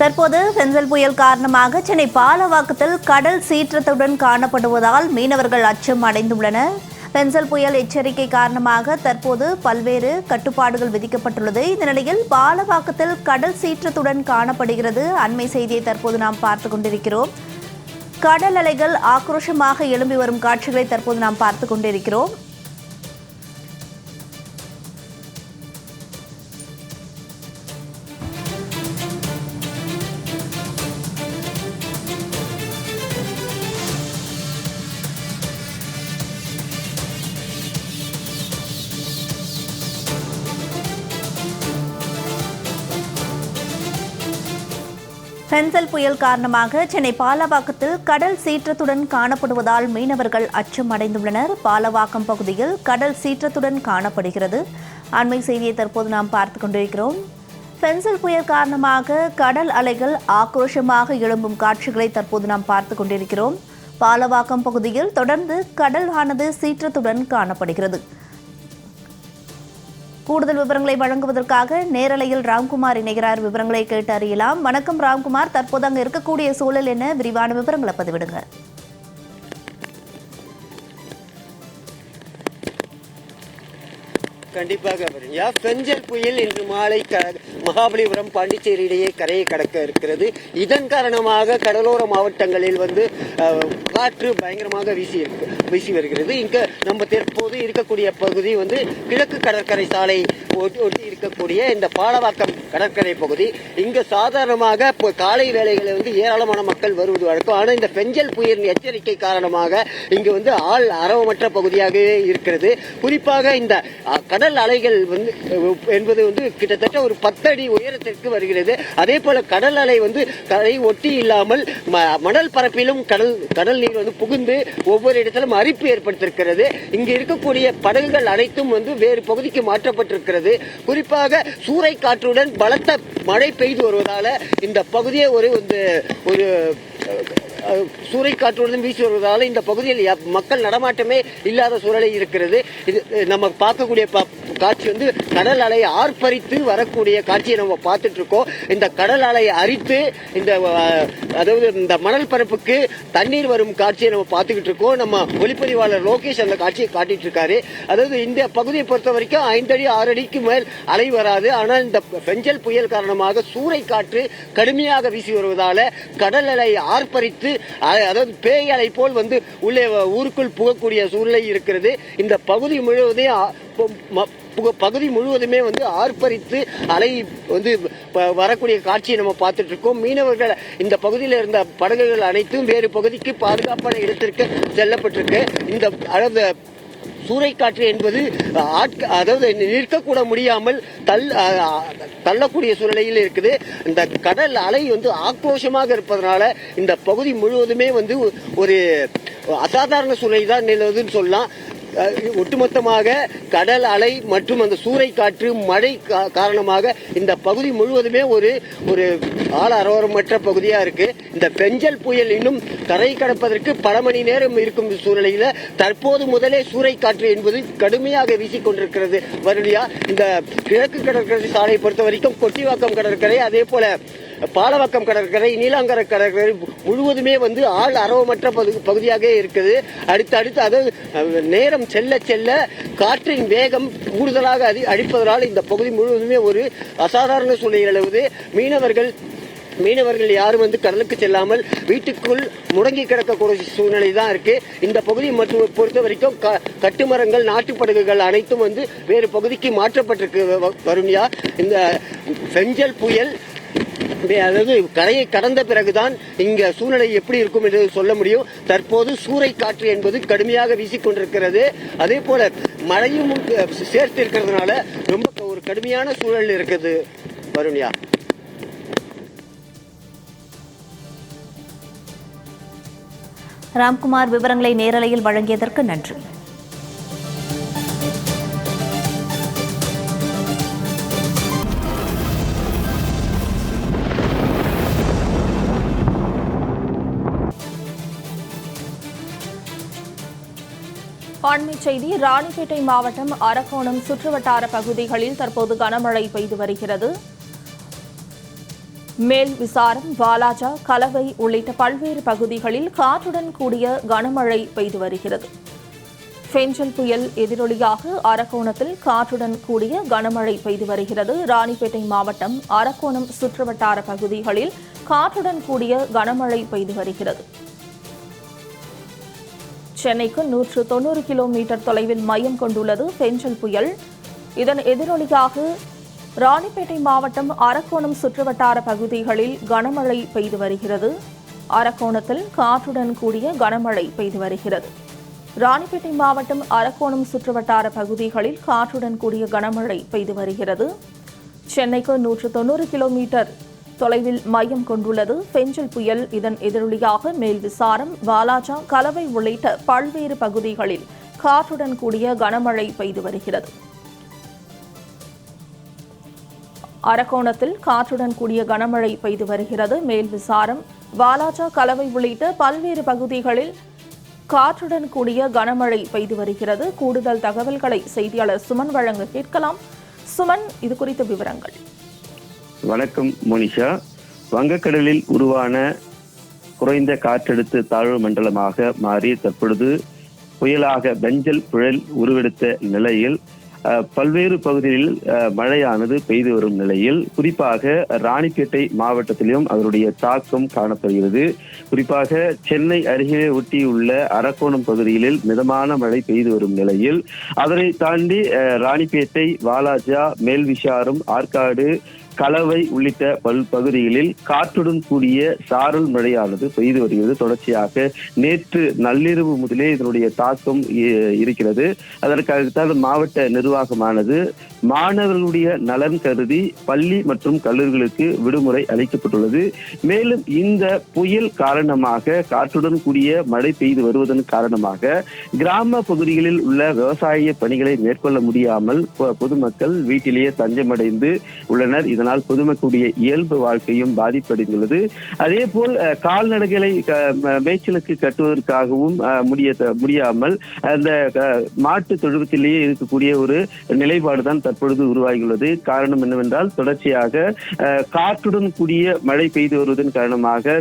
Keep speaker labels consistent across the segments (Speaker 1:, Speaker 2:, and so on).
Speaker 1: தற்போது பென்சல் புயல் காரணமாக சென்னை பாலவாக்கத்தில் கடல் சீற்றத்துடன் காணப்படுவதால் மீனவர்கள் அச்சம் அடைந்துள்ளனர் பென்சல் புயல் எச்சரிக்கை காரணமாக தற்போது பல்வேறு கட்டுப்பாடுகள் விதிக்கப்பட்டுள்ளது. இந்த நிலையில் பாலவாக்கத்தில் கடல் சீற்றத்துடன் காணப்படுகிறது. அண்மை செய்தியை தற்போது நாம் பார்த்து கொண்டிருக்கிறோம். கடல் அலைகள் ஆக்ரோஷமாக எழும்பி வரும் காட்சிகளை தற்போது நாம் பார்த்து கொண்டிருக்கிறோம். பென்சல் புயல் காரணமாக சென்னை பாலவாக்கத்தில் கடல் சீற்றத்துடன் காணப்படுவதால் மீனவர்கள் அச்சம் அடைந்துள்ளனர் பாலவாக்கம் பகுதியில் கடல் சீற்றத்துடன் காணப்படுகிறது. அண்மை செய்தியை தற்போது நாம் பார்த்து கொண்டிருக்கிறோம். பென்சல் புயல் காரணமாக கடல் அலைகள் ஆக்ரோஷமாக எழும்பும் காட்சிகளை தற்போது நாம் பார்த்து கொண்டிருக்கிறோம். பாலவாக்கம் பகுதியில் தொடர்ந்து கடல் ஆனது சீற்றத்துடன் காணப்படுகிறது. கூடுதல் விவரங்களை வழங்குவதற்காக நேரலையில் ராம்குமார் இணைகிறார். விவரங்களை கேட்டு அறியலாம் வணக்கம் ராம்குமார். தற்போது அங்க இருக்கக்கூடிய சூழல் என்ன? விரிவான விவரங்களை பதிவிடுங்க
Speaker 2: கண்டிப்பாக வருங்க. பெஞ்சல் புயல் இன்று மாலை க மகாபலிபுரம் பாண்டிச்சேரி இடையே கரையை கடக்க இருக்கிறது. இதன் காரணமாக கடலோர மாவட்டங்களில் வந்து காற்று பயங்கரமாக வீசி இருக்கு வீசி வருகிறது. இங்க நம்ம தற்போது இருக்கக்கூடிய பகுதி வந்து கிழக்கு கடற்கரை சாலை ஒட்டி ஒட்டி இருக்கக்கூடிய இந்த பாலவாக்கம் கடற்கரை பகுதி இங்கு சாதாரணமாக இப்போ காலை வேலைகளில் வந்து ஏராளமான மக்கள் வருவது வழக்கம். ஆனால் இந்த பெஞ்சல் புயல் எச்சரிக்கை காரணமாக இங்கு வந்து ஆள் அரவமற்ற பகுதியாகவே இருக்கிறது. குறிப்பாக இந்த கடல் அலைகள் வந்து என்பது வந்து கிட்டத்தட்ட ஒரு பத்தடி உயரத்திற்கு வருகிறது. அதே போல கடல் அலை வந்து கரை ஒட்டி இல்லாமல் ம- மணல் பரப்பிலும் கடல் கடல் நீர் வந்து புகுந்து ஒவ்வொரு இடத்திலும் அரிப்பு ஏற்படுத்திருக்கிறது இங்கு இருக்கக்கூடிய படகுகள் அனைத்தும் வந்து வேறு பகுதிக்கு மாற்றப்பட்டிருக்கிறது. குறிப்பாக சூறை காற்றுடன் பலத்த மழை பெய்து வருவதால இந்த பகுதியை ஒரு வந்து ஒரு சூறை காற்றுடன் வீசி வருவதால இந்த பகுதியில் மக்கள் நடமாட்டமே இல்லாத சூழலை இருக்கிறது. இது நம்ம பார்க்கக்கூடிய ப- காட்சி வந்து கடல் அலையை ஆர்ப்பரித்து வரக்கூடிய காட்சியை நம்ம பார்த்துட்டு இருக்கோம் இந்த கடல் அலையை அரித்து இந்த அதாவது இந்த மணல் பரப்புக்கு தண்ணீர் வரும் காட்சியை நம்ம பார்த்துக்கிட்டு இருக்கோம் நம்ம ஒளிப்பதிவாளர் லோகேஷ் அந்த காட்சியை காட்டிட்டு இருக்காரு அதாவது இந்த பகுதியை பொறுத்த வரைக்கும் ஐந்தடி ஆறு அடிக்கு மேல் அலை வராது. ஆனால் இந்த பெஞ்சல் புயல் காரணமாக சூறை காற்று கடுமையாக வீசி வருவதால கடல் அலை ஆர்ப்பரித்து அதாவது பேய் அலை போல் வந்து உள்ளே ஊருக்குள் புகக்கூடிய சூழ்நிலை இருக்கிறது. இந்த பகுதி முழுவதையும் பகுதி முழுவதுமே வந்து ஆர்ப்பரித்து அலை வந்து வரக்கூடிய காட்சியை நம்ம பார்த்துட்டு இருக்கோம் மீனவர்கள் இந்த பகுதியில் இருந்த படகுகள் அனைத்தும் வேறு பகுதிக்கு பாதுகாப்பான இடத்திற்கு செல்லப்பட்டிருக்கு. இந்த அதாவது சூறைக்காற்று என்பது ஆட்க அதாவது நிற்கக்கூட முடியாமல் தள் தள்ளக்கூடிய சூழ்நிலையில் இருக்குது. இந்த கடல் அலை வந்து ஆக்ரோஷமாக இருப்பதனால இந்த பகுதி முழுவதுமே வந்து ஒரு அசாதாரண சூழ்நிலை தான் நிலவுதுன்னு சொல்லலாம். ஒட்டுமொத்தமாக கடல் அலை மற்றும் அந்த சூறை காற்று மழை கா- காரணமாக இந்த பகுதி முழுவதுமே ஒரு ஒரு ஆள் அரவரமற்ற பகுதியா இருக்கு. இந்த பெஞ்சல் புயல் இன்னும் கரை கடப்பதற்கு பல மணி நேரம் இருக்கும் சூழ்நிலையில தற்போது முதலே சூறை காற்று என்பது கடுமையாக வீசிக்கொண்டிருக்கிறது. வருடியா இந்த கிழக்கு கடற்கரை சாலையை பொறுத்த வரைக்கும் கொட்டிவாக்கம் கடற்கரை அதே போல பாலவாக்கம் கடற்கரை நீலாங்கரை கடற்கரை முழுவதுமே வந்து ஆள் அரவமற்ற பகு- பகுதியாக இருக்குது. அடுத்து அடுத்து அது நேரம் செல்ல செல்ல காற்றின் வேகம் கூடுதலாக அடி அடிப்பதனால் இந்த பகுதி முழுவதுமே ஒரு அசாதாரண சூழ்நிலை நிலவுது மீனவர்கள் மீனவர்கள் யாரும் வந்து கடலுக்கு செல்லாமல் வீட்டுக்குள் முடங்கி கிடக்கக்கூடிய சூழ்நிலை தான் இருக்கு. இந்த பகுதி மற்றும் பொறுத்த வரைக்கும் க- கட்டுமரங்கள் நாட்டுப்படகுகள் அனைத்தும் வந்து வேறு பகுதிக்கு மாற்றப்பட்டிருக்கு. வ- இந்த செஞ்சல் புயல் அதாவது கரையை கடந்த பிறகுதான் இங்க சூழ்நிலை எப்படி இருக்கும் என்று சொல்ல முடியும். தற்போது சூறை காற்று என்பது கடுமையாக வீசிக்கொண்டிருக்கிறது. அதே போல மழையும் சேர்த்து இருக்கிறதுனால ரொம்ப ஒரு கடுமையான சூழல் இருக்குது. வருண்யா.
Speaker 1: ராம்குமார் விவரங்களை நேரலையில் வழங்கியதற்கு நன்றி.
Speaker 3: செய்தி ராணிப்பேட்டை மாவட்டம் அரக்கோணம் சுற்றுவட்டார பகுதிகளில் தற்போது கனமழை பெய்து வருகிறது. மேல் விசாரம் வாலாஜா கலவை உள்ளிட்ட பல்வேறு பகுதிகளில் காற்றுடன் கூடிய கனமழை பெய்து வருகிறது. ஃபெஞ்சல் புயல் எதிரொலியாக அரக்கோணத்தில் காற்றுடன் கூடிய கனமழை பெய்து வருகிறது. ராணிப்பேட்டை மாவட்டம் அரக்கோணம் சுற்றுவட்டார பகுதிகளில் காற்றுடன் கூடிய கனமழை பெய்து வருகிறது. சென்னைக்கு நூற்று தொண்ணூறு கிலோமீட்டர் தொலைவில் மையம் கொண்டுள்ளது பெஞ்சல் புயல். இதன் எதிரொலியாக ராணிப்பேட்டை மாவட்டம் அரக்கோணம் சுற்றுவட்டார பகுதிகளில் கனமழை பெய்து வருகிறது. அரக்கோணத்தில் காற்றுடன் கூடிய கனமழை பெய்து வருகிறது. ராணிப்பேட்டை மாவட்டம் அரக்கோணம் சுற்றுவட்டார பகுதிகளில் காற்றுடன் கூடிய கனமழை பெய்து வருகிறது. சென்னைக்கு நூற்று தொண்ணூறு கிலோமீட்டர் தொலைவில் மையம் கொண்டுள்ளது. பெஞ்சல் புயல் இதன் எதிரொலியாக மேல் விசாரம். வாலாஜா கலவை உள்ளிட்ட பல்வேறு பகுதிகளில் காற்றுடன் கூடிய கனமழை பெய்து வருகிறது. அரக்கோணத்தில் காற்றுடன் கூடிய கனமழை பெய்து வருகிறது. மேல் விசாரம். வாலாஜா கலவை உள்ளிட்ட பல்வேறு பகுதிகளில் காற்றுடன் கூடிய கனமழை பெய்து வருகிறது. கூடுதல் தகவல்களை செய்தியாளர் சுமன் வழங்க கேட்கலாம். சுமன் இது குறித்த விவரங்கள்.
Speaker 4: வணக்கம் மோனிஷா. வங்கக்கடலில் உருவான குறைந்த காற்றழுத்த தாழ்வு மண்டலமாக மாறி தற்பொழுது புயலாக பெஞ்சல் புயல் உருவெடுத்த நிலையில் பல்வேறு பகுதிகளில் அஹ், மழையானது பெய்து வரும் நிலையில் குறிப்பாக ராணிப்பேட்டை மாவட்டத்திலும் அதனுடைய தாக்கம் காணப்படுகிறது. குறிப்பாக சென்னை அருகே ஒட்டியுள்ள அரக்கோணம் பகுதிகளில் மிதமான மழை பெய்து வரும் நிலையில் அதனை தாண்டி அஹ், ராணிப்பேட்டை வாலாஜா மேல்விஷாரம் ஆற்காடு கலவை உள்ளிட்ட பல் பகுதிகளில் காற்றுடன் கூடிய சாரல் மழையானது பெய்து வருகிறது. தொடர்ச்சியாக நேற்று நள்ளிரவு முதலே இதனுடைய தாக்கம் இருக்கிறது. அதற்காகத்தான் மாவட்ட நிர்வாகமானது மாணவர்களுடைய நலன் கருதி பள்ளி மற்றும் கல்லூரிகளுக்கு விடுமுறை அளிக்கப்பட்டுள்ளது. மேலும் இந்த புயல் காரணமாக காற்றுடன் கூடிய மழை பெய்து வருவதன் காரணமாக கிராம பகுதிகளில் உள்ள விவசாய பணிகளை மேற்கொள்ள முடியாமல் பொதுமக்கள் வீட்டிலேயே தஞ்சமடைந்து உள்ளனர். இதனால் பொதுமக்களுடைய இயல்பு வாழ்க்கையும் பாதிப்படைந்துள்ளது. அதே போல் கால்நடைகளை மேய்ச்சலுக்கு கட்டுவதற்காகவும் முடிய முடியாமல் அந்த மாட்டு தொழுவத்திலேயே இருக்கக்கூடிய ஒரு நிலைப்பாடு தான் தற்பொழுது உருவாகியுள்ளது. காரணம் என்னவென்றால் தொடர்ச்சியாக காற்றுடன் கூடிய மழை பெய்து வருவதன் காரணமாக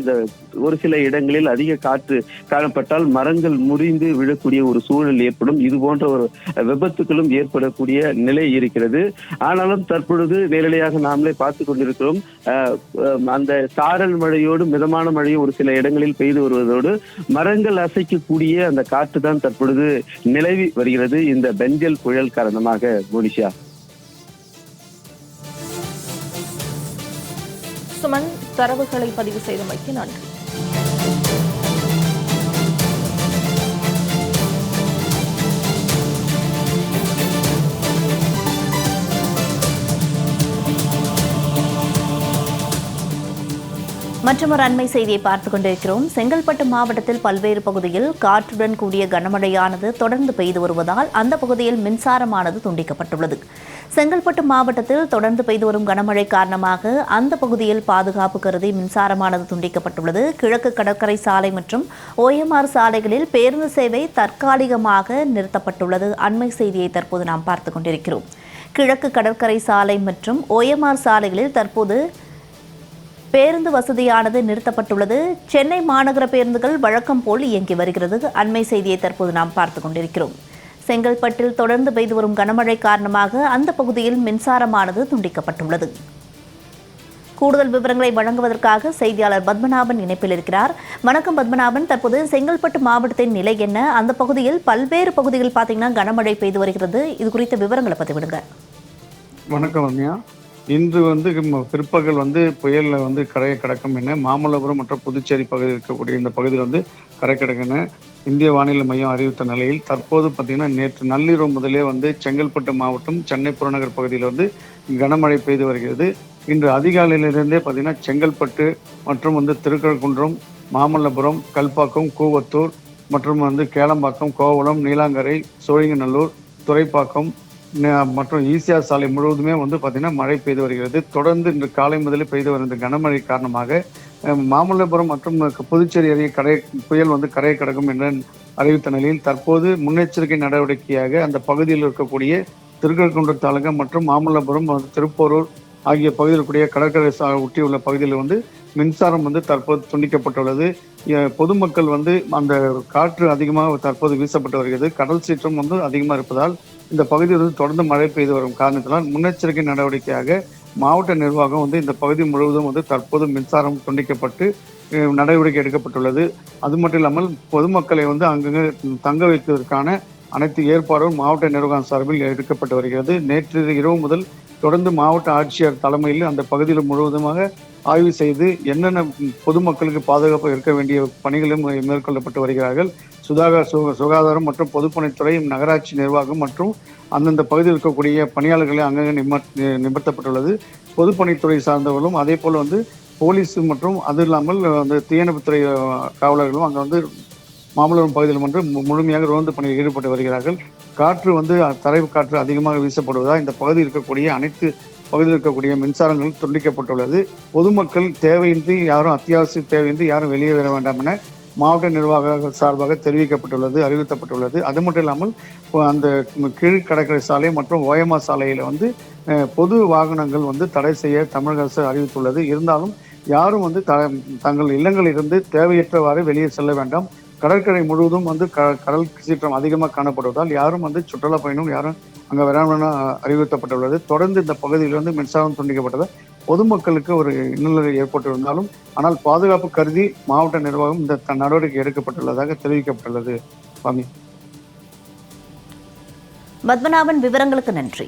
Speaker 4: ஒரு சில இடங்களில் அதிக காற்று காணப்பட்டால் மரங்கள் முறிந்து விழக்கூடிய ஒரு சூழல் ஏற்படும். இது போன்ற ஒரு விபத்துகளும் ஏற்படக்கூடிய நிலை இருக்கிறது. ஆனாலும் தற்பொழுது நேரடியாக நாமளே பார்த்து கொண்டிருக்கிறோம். அந்த சாரல் மழையோடு மிதமான மழையும் ஒரு சில இடங்களில் பெய்து வருவதோடு மரங்கள் அசைக்கக்கூடிய அந்த காற்று தான் தற்பொழுது நிலவி வருகிறது. இந்த பெஞ்சல் புயல் காரணமாக மோனிஷா.
Speaker 3: சுமன் தரவுகளை பதிவு செய்தமைக்கு நன்றி.
Speaker 1: மற்றும் ஒரு அண்மை செய்தியை பார்த்துக் கொண்டிருக்கிறோம். செங்கல்பட்டு மாவட்டத்தில் பல்வேறு பகுதியில் காற்றுடன் கூடிய கனமழையானது தொடர்ந்து பெய்து வருவதால் அந்த பகுதியில் மின்சாரமானது துண்டிக்கப்பட்டுள்ளது. செங்கல்பட்டு மாவட்டத்தில் தொடர்ந்து பெய்து வரும் கனமழை காரணமாக அந்த பகுதியில் பாதுகாப்பு கருதி மின்சாரமானது துண்டிக்கப்பட்டுள்ளது. கிழக்கு கடற்கரை சாலை மற்றும் ஓஎம்ஆர் சாலைகளில் பேருந்து சேவை தற்காலிகமாக நிறுத்தப்பட்டுள்ளது. அண்மை செய்தியை தற்போது நாம் பார்த்துக் கொண்டிருக்கிறோம். கிழக்கு கடற்கரை சாலை மற்றும் ஓஎம்ஆர் சாலைகளில் தற்போது பேருந்து வசதியானது நிறுத்தப்பட்டுள்ளது. சென்னை மாநகர பேருந்துகள் வழக்கம் போல் இயங்கி வருகிறது. அண்மை செய்தியை தற்போது நாம் பார்த்துக் கொண்டிருக்கிறோம். செங்கல்பட்டில் தொடர்ந்து பெய்து வரும் கனமழை காரணமாக அந்த பகுதியில் மின்சாரமானது துண்டிக்கப்பட்டுள்ளது. கூடுதல் விவரங்களை வழங்குவதற்காக செய்தியாளர் பத்மநாபன் இணைப்பில் இருக்கிறார். வணக்கம் பத்மநாபன். தற்போது செங்கல்பட்டு மாவட்டத்தின் நிலை என்ன? அந்த பகுதியில் பல்வேறு பகுதிகளில் பார்த்தீங்கன்னா கனமழை பெய்து வருகிறது. இது குறித்த விவரங்களை பதிவிடுங்க.
Speaker 5: வணக்கம் ரம்யா. இன்று வந்து பிற்பகல் வந்து புயலில் வந்து கரையை கடக்கும் என மாமல்லபுரம் மற்றும் புதுச்சேரி பகுதியில் இருக்கக்கூடிய இந்த பகுதியில் வந்து கரை கடக்கும் இந்திய வானிலை மையம் அறிவித்த நிலையில் தற்போது பார்த்தீங்கன்னா நேற்று நள்ளிரவு முதலே வந்து செங்கல்பட்டு மாவட்டம் சென்னை புறநகர் பகுதியில் வந்து கனமழை பெய்து வருகிறது. இன்று அதிகாலையிலிருந்தே பார்த்தீங்கன்னா செங்கல்பட்டு மற்றும் வந்து திருக்கழுக்குன்றம் மாமல்லபுரம் கல்பாக்கம் கூவத்தூர் மற்றும் வந்து கேளம்பாக்கம் கோவளம் நீலாங்கரை சோழிங்கநல்லூர் துறைப்பாக்கம் மற்றும் ஈசிஆர் சாலை முழுவதுமே வந்து பார்த்தீங்கன்னா மழை பெய்து வருகிறது. தொடர்ந்து இன்று காலை முதலே பெய்து வரும் கனமழை காரணமாக மாமல்லபுரம் மற்றும் புதுச்சேரி அருகே கரை புயல் வந்து கரையை கடக்கும் என்ற அறிவித்த நிலையில் தற்போது முன்னெச்சரிக்கை நடவடிக்கையாக அந்த பகுதியில் இருக்கக்கூடிய திருக்கழுக்குன்றம் தாலுகா மற்றும் மாமல்லபுரம் திருப்போரூர் ஆகிய பகுதியில் கூடிய கடற்கரை சா ஒட்டியுள்ள பகுதியில் வந்து மின்சாரம் வந்து தற்போது துண்டிக்கப்பட்டுள்ளது. பொதுமக்கள் வந்து அந்த காற்று அதிகமாக தற்போது வீசப்பட்டு வருகிறது. கடல் சீற்றம் வந்து அதிகமாக இருப்பதால் இந்த பகுதியில் வந்து தொடர்ந்து மழை பெய்து வரும் காரணத்தினால் முன்னெச்சரிக்கை நடவடிக்கையாக மாவட்ட நிர்வாகம் வந்து இந்த பகுதி முழுவதும் வந்து தற்போது மின்சாரம் துண்டிக்கப்பட்டு நடவடிக்கை எடுக்கப்பட்டுள்ளது. அது மட்டும் இல்லாமல் பொதுமக்களை வந்து அங்கங்கே தங்க வைப்பதற்கான அனைத்து ஏற்பாடும் மாவட்ட நிர்வாகம் சார்பில் எடுக்கப்பட்டு வருகிறது. நேற்று இரவு முதல் தொடர்ந்து மாவட்ட ஆட்சியர் தலைமையில் அந்த பகுதியில் முழுவதுமாக ஆய்வு செய்து என்னென்ன பொதுமக்களுக்கு பாதுகாப்பு இருக்க வேண்டிய பணிகளும் மேற்கொள்ளப்பட்டு வருகிறார்கள். சுதாகர் சு- சுகாதாரம் மற்றும் பொதுப்பணித்துறை நகராட்சி நிர்வாகம் மற்றும் அந்தந்த பகுதியில் இருக்கக்கூடிய பணியாளர்களை அங்கங்கே நிம நிமிர்த்தப்பட்டுள்ளது பொதுப்பணித்துறை சார்ந்தவர்களும் அதே போல் வந்து போலீஸ் மற்றும் அது இல்லாமல் அந்த தீயணைப்புத்துறை காவலர்களும் அங்கே வந்து மாமல்லபுரம் பகுதியில் வந்து மு- முழுமையாக ரோந்து பணியில் ஈடுபட்டு வருகிறார்கள். காற்று வந்து தரைவு காற்று அதிகமாக வீசப்படுவதால் இந்த பகுதியில் இருக்கக்கூடிய அனைத்து பகுதியில் இருக்கக்கூடிய மின்சாரங்கள் துண்டிக்கப்பட்டுள்ளது. பொதுமக்கள் தேவையின்றி யாரும் அத்தியாவசிய தேவையின்றி யாரும் வெளியே வர வேண்டாம் என மாவட்ட நிர்வாக சார்பாக தெரிவிக்கப்பட்டுள்ளது அறிவுறுத்தப்பட்டுள்ளது. அது மட்டும் இல்லாமல் அந்த கீழ் கடற்கரை சாலை மற்றும் ஓயமா சாலையில் வந்து பொது வாகனங்கள் வந்து தடை செய்ய தமிழக அரசு அறிவித்துள்ளது. இருந்தாலும் யாரும் வந்து த தங்கள் இல்லங்களிலிருந்து தேவையற்றவாறு வெளியே செல்ல வேண்டாம். கடற்கரை முழுவதும் வந்து க கடல் சீற்றம் அதிகமாக காணப்படுவதால் யாரும் வந்து சுற்றுலா பயணம் யாரும் அங்கே வராமல் என அறிவுறுத்தப்பட்டுள்ளது. தொடர்ந்து இந்த பகுதியில் வந்து மின்சாரம் துண்டிக்கப்பட்டது. பொதுமக்களுக்கு ஒரு இன்னுரை ஏற்பட்டிருந்தாலும் ஆனால் பாதுகாப்பு கருதி மாவட்ட நிர்வாகம் இந்த நடவடிக்கை எடுக்கப்பட்டுள்ளதாக தெரிவிக்கப்பட்டுள்ளது. சுவாமி.
Speaker 1: பத்மநாபன் விவரங்களுக்கு நன்றி.